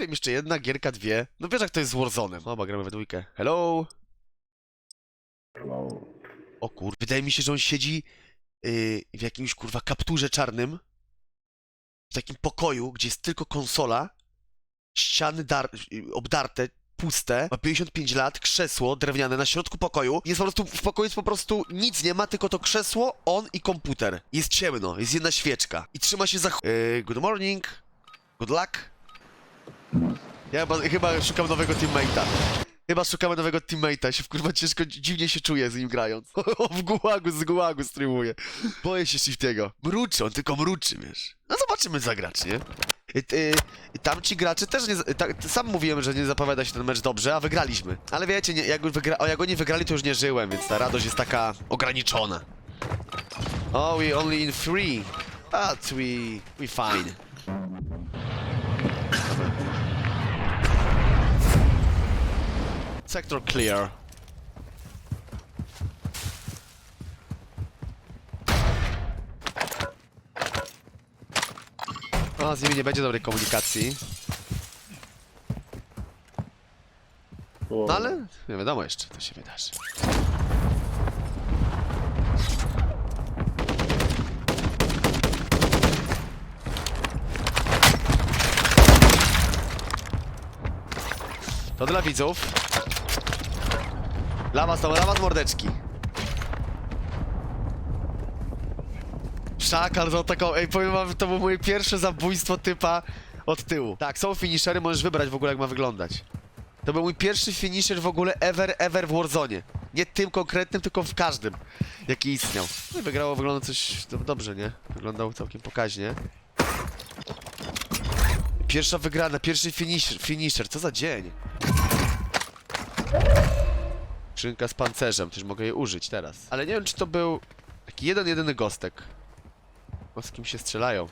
wiem, jeszcze jedna gierka, dwie. No wiesz jak to jest z Warzone'em. Oba gramy we dwójkę. Hello? O kur... Wydaje mi się, że on siedzi yy, w jakimś kurwa kapturze czarnym. W takim pokoju, gdzie jest tylko konsola. Ściany dar... yy, obdarte, puste. Ma 55 lat, krzesło drewniane na środku pokoju. Jest po prostu... W pokoju jest po prostu nic nie ma, tylko to krzesło, on i komputer. Jest ciemno, jest jedna świeczka. I trzyma się za... ch- Yy, good morning. Good luck. Ja chyba, chyba szukam nowego teammate'a. Chyba szukamy nowego teammate'a. Się kurwa ciężko, dziwnie się czuję z nim grając. w gułagu, z gułagu streamuje. Boję się Shiftiego. Mruczy, on tylko mruczy, wiesz. No zobaczymy zagrać, nie? Y, y, tamci gracze też nie... Ta, sam mówiłem, że nie zapowiada się ten mecz dobrze, a wygraliśmy. Ale wiecie, nie, jak, wygra, o, jak oni wygrali, to już nie żyłem, więc ta radość jest taka ograniczona. Oh, we only in three. But we... we fine. Sector clear. O, z nimi nie będzie dobrej komunikacji. No ale nie wiadomo jeszcze, co się wydarzy. To dla widzów. Lawa z lawa z mordeczki. Szakal za taką, ej powiem wam, to było moje pierwsze zabójstwo typa od tyłu. Tak, są finishery, możesz wybrać w ogóle jak ma wyglądać. To był mój pierwszy finisher w ogóle ever, ever w Warzone. Nie tym konkretnym, tylko w każdym, jaki istniał. No i wygrało, wygląda coś do- dobrze, nie? Wyglądał całkiem pokaźnie. Pierwsza wygrana, pierwszy finisher, finisher, co za dzień. Skrzynka z pancerzem, też mogę jej użyć teraz. Ale nie wiem, czy to był taki jeden, jedyny gostek. Bo z kim się strzelają.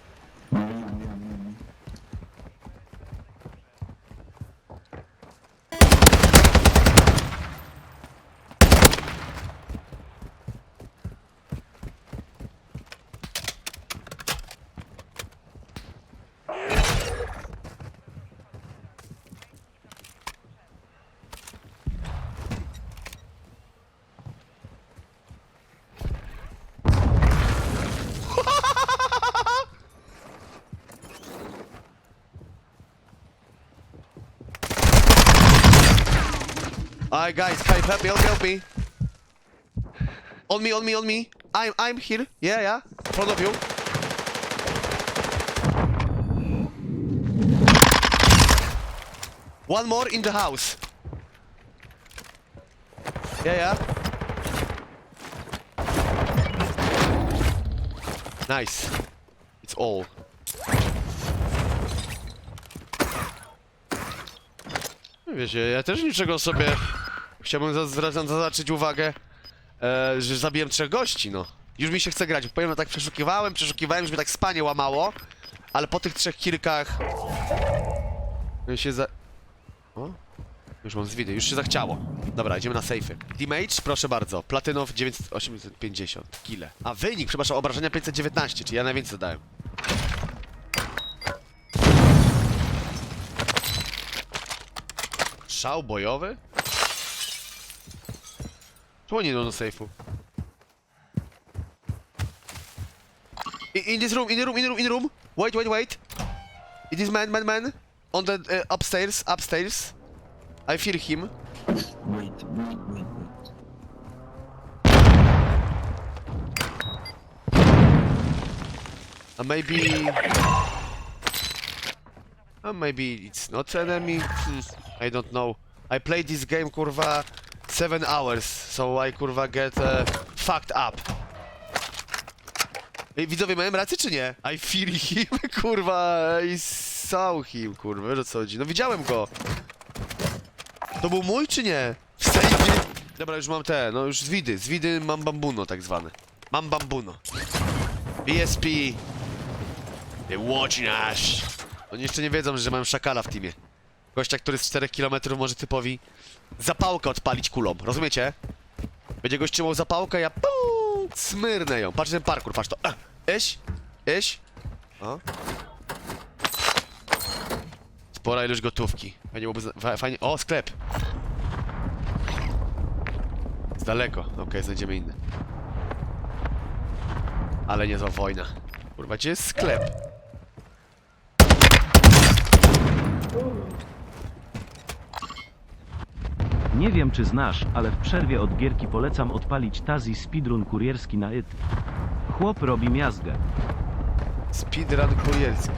Alright guys, help, help me, help me, help me. On me, on me, on me. I'm, I'm here. Yeah, yeah. In front of you. One more in the house. Yeah, yeah. Nice. It's all. Wiecie, ja też niczego sobie chciałbym zaznaczyć uwagę, e, że zabiłem trzech gości, no. Już mi się chce grać, powiem, tak przeszukiwałem, przeszukiwałem, już mnie tak spanie łamało, ale po tych trzech kilkach mi się za... O? Już mam zwidy, już się zachciało. Dobra, idziemy na safe'y. Damage, proszę bardzo, platynow 9850, kile. A wynik, przepraszam, obrażenia 519, czyli ja najwięcej zadałem. Szał bojowy? Czemu nie idą do? In, in this room, in the room, in the room, in the room. Wait, wait, wait. It is man, man, man. On the uh, upstairs, upstairs. I fear him. Wait, wait, wait, wait. Uh, maybe... Uh, maybe it's not enemy. Hmm, I don't know. I played this game, kurwa, seven hours, so I, kurwa, get uh, fucked up. Ej, widzowie, miałem rację czy nie? I feel him, kurwa, I saw him, kurwa, wiesz co chodzi? No widziałem go. To był mój czy nie? W? Dobra, już mam te, no już z widy, z widy mam bambuno tak zwane. Mam bambuno. BSP. They watching us. Oni jeszcze nie wiedzą, że mam szakala w teamie. Gościa, który z 4 km może typowi zapałkę odpalić kulą, rozumiecie? Będzie gość trzymał zapałkę, ja pum, smyrnę ją. Patrz ten parkour, patrz to. Eś, eś. O. Spora ilość gotówki. Fajnie byłoby... Fajnie... O, sklep! Z daleko. Okej, znajdziemy inny. Ale nie za wojna. Kurwa, gdzie jest sklep? Nie wiem czy znasz, ale w przerwie od gierki polecam odpalić Tazi speedrun kurierski na IT. Chłop robi miazgę. Speedrun kurierski.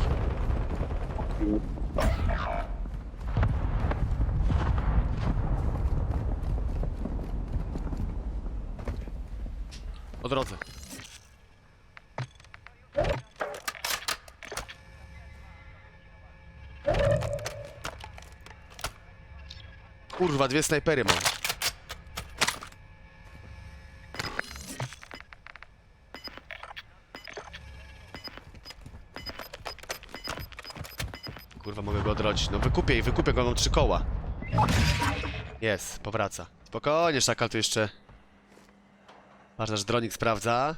O drodze. Kurwa, dwie snajpery mam. Kurwa, mogę go odrodzić. No wykupię i wykupię go, mam trzy koła. Jest, powraca. Spokojnie, szakal tu jeszcze... Masz nasz dronik sprawdza.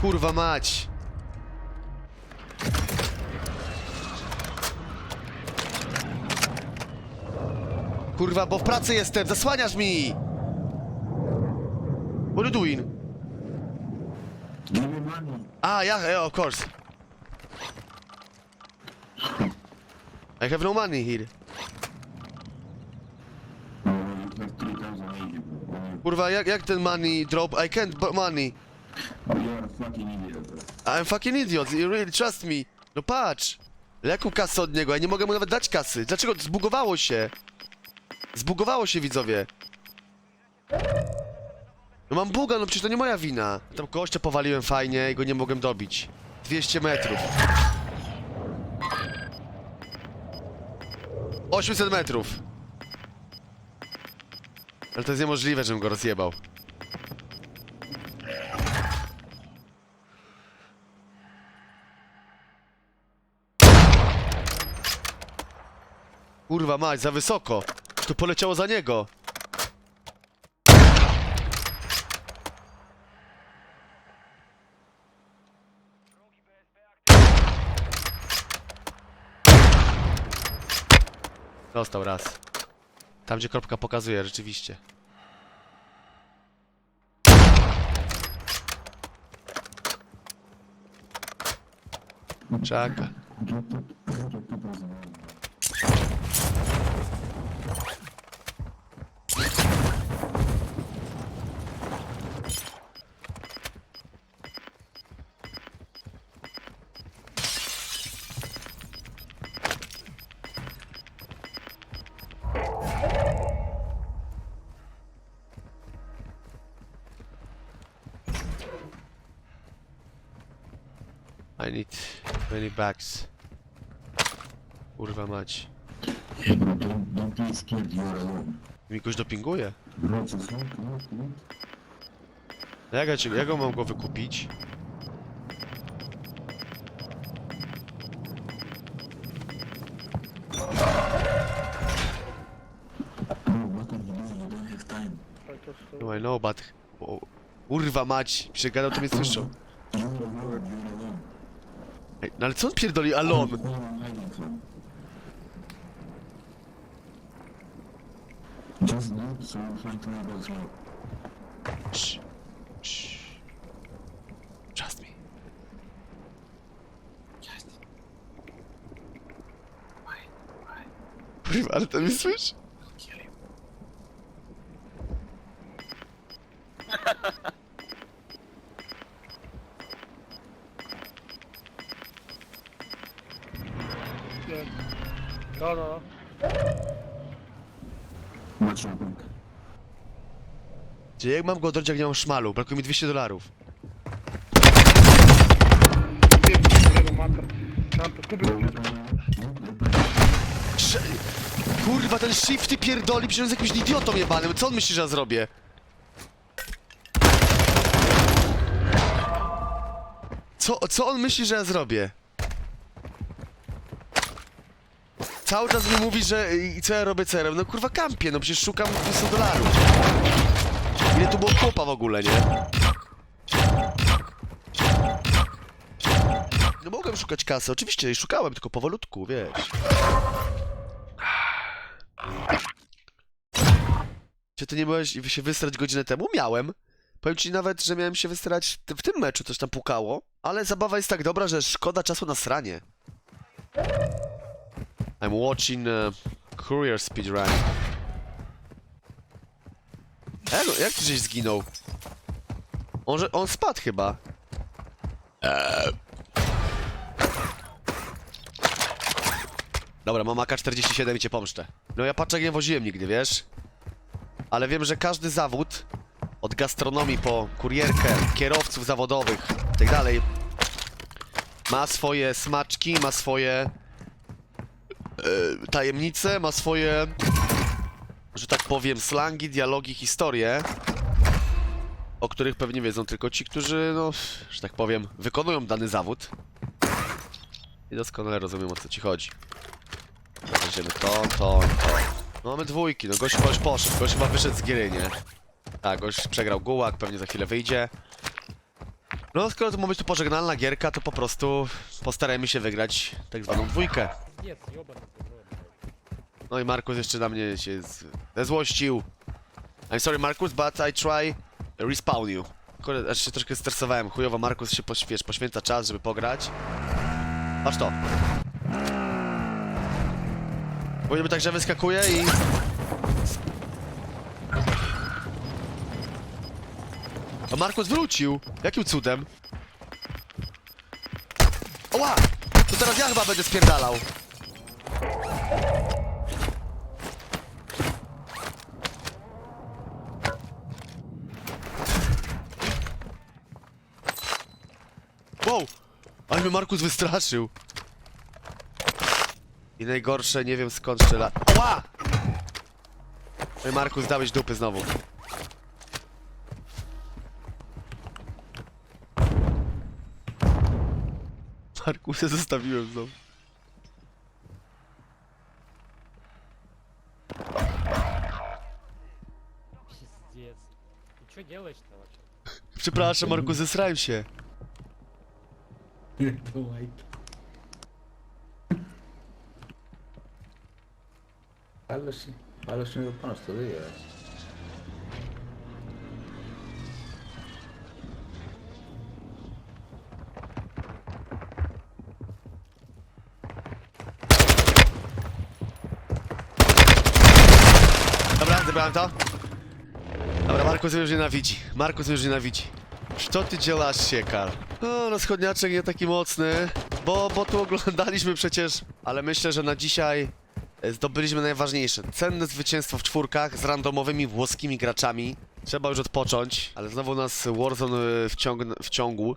Kurwa mać! Kurwa, bo w pracy jestem, zasłaniasz mi! What are you doing? Ah, yeah, yeah, of course. I have no money here. You have 3,080. bro. Kurwa, jak, jak ten money drop? I can't money. A fucking idiot. I'm fucking idiot, you really trust me. No patrz. Jaką kasę od niego? Ja nie mogę mu nawet dać kasy. Dlaczego? Zbugowało się. Zbugowało się, widzowie. No mam buga, no przecież to nie moja wina. Tam gościa powaliłem fajnie i go nie mogłem dobić. 200 metrów. 800 metrów. Ale to jest niemożliwe, żebym go rozjebał. Kurwa mać, za wysoko. To poleciało za niego. Dostał raz. Tam gdzie kropka pokazuje, rzeczywiście. Czaka. I need many bags. Kurwa mać. Don't, don't be. Mi ktoś dopinguje. Look. Jak ja, mam go wykupić? No I know, but... Kurwa mać, przegadał to mnie słyszą. Ej, no ale co on pierdoli alon? Just look, so find tomorrow as well. Cii. Trust me. Kurwa, ale to mnie słyszy? No, no. What's your back? Gdzie jak mam go odrodzić, jak nie mam szmalu? Brakuje mi 200 dolarów. Sze- Kurwa, ten shifty pierdoli, przecież on jest jakimś idiotą jebanym. Co on myśli, że ja zrobię? Co, co on myśli, że ja zrobię? Cały czas mi mówi, że i co ja robię cerem? No kurwa kampię, no przecież szukam 200 dolarów. Ile tu było chłopa w ogóle, nie? No mogłem szukać kasy, oczywiście, i szukałem, tylko powolutku, wiesz. Czy ty nie miałeś się wysrać godzinę temu? Miałem. Powiem ci nawet, że miałem się wysrać t- w tym meczu, coś tam pukało. Ale zabawa jest tak dobra, że szkoda czasu na sranie. I'm watching uh, Courier Speedrun. E, no, jak ty żeś zginął? On, on spadł chyba. Eee. Dobra, mam AK-47 i cię pomszczę. No ja paczek nie woziłem nigdy, wiesz? Ale wiem, że każdy zawód, od gastronomii po kurierkę, kierowców zawodowych i tak dalej, ma swoje smaczki, ma swoje e, tajemnice, ma swoje, że tak powiem, slangi, dialogi, historie, o których pewnie wiedzą tylko ci, którzy, no, że tak powiem, wykonują dany zawód. I doskonale rozumiem, o co ci chodzi. Weźmiemy to, to to. No mamy dwójki, no gość chyba już poszedł, gość chyba wyszedł z gry, nie? Tak, gość przegrał gułak, pewnie za chwilę wyjdzie. No skoro to ma być tu pożegnalna gierka, to po prostu postarajmy się wygrać tak zwaną dwójkę. Jest, jobany No i Markus jeszcze na mnie się zezłościł. I'm sorry Markus, but I try respawn you. Kurde, aż się troszkę stresowałem, chujowo Markus się poświęca, poświęca czas, żeby pograć. Patrz to. Bo niby tak, że wyskakuje i... A Markus wrócił! Jakim cudem? Oła! To teraz ja chyba będę spierdalał. Ale mnie Markus wystraszył. I najgorsze, nie wiem skąd strzela. Ła! No i Markus, dałeś dupy znowu. Markusa zostawiłem znowu. Пиздец. Ты что делаешь-то вообще? Przepraszam, Markus, zesrałem się. Bywaj. Ależ, ależ mi pan studiuje. Dobra, zebrałem to. Dobra, Markus już nienawidzi. Markus już nienawidzi. Co ty dzielasz się, Karl? No, rozchodniaczek nie taki mocny, bo, bo tu oglądaliśmy przecież, ale myślę, że na dzisiaj e, zdobyliśmy najważniejsze. Cenne zwycięstwo w czwórkach z randomowymi włoskimi graczami. Trzeba już odpocząć, ale znowu nas Warzone e, wciągn wciągł,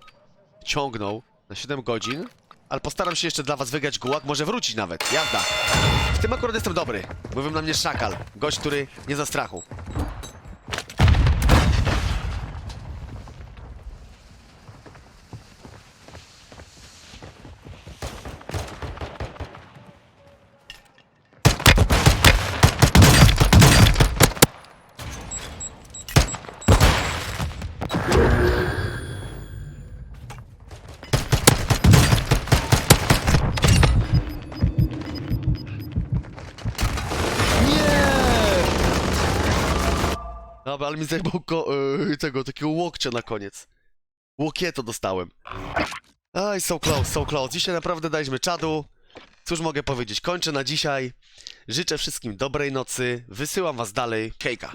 wciągnął na 7 godzin. Ale postaram się jeszcze dla was wygrać gułak, może wrócić nawet. Jazda. W tym akurat jestem dobry. Mówią na mnie szakal. Gość, który nie za strachu. Dobra, ale mi zajmował ko- yy, tego, takiego łokcia na koniec. Łokieto dostałem. Aj, so close, so close. Dzisiaj naprawdę daliśmy czadu. Cóż mogę powiedzieć, kończę na dzisiaj. Życzę wszystkim dobrej nocy. Wysyłam was dalej. Hejka.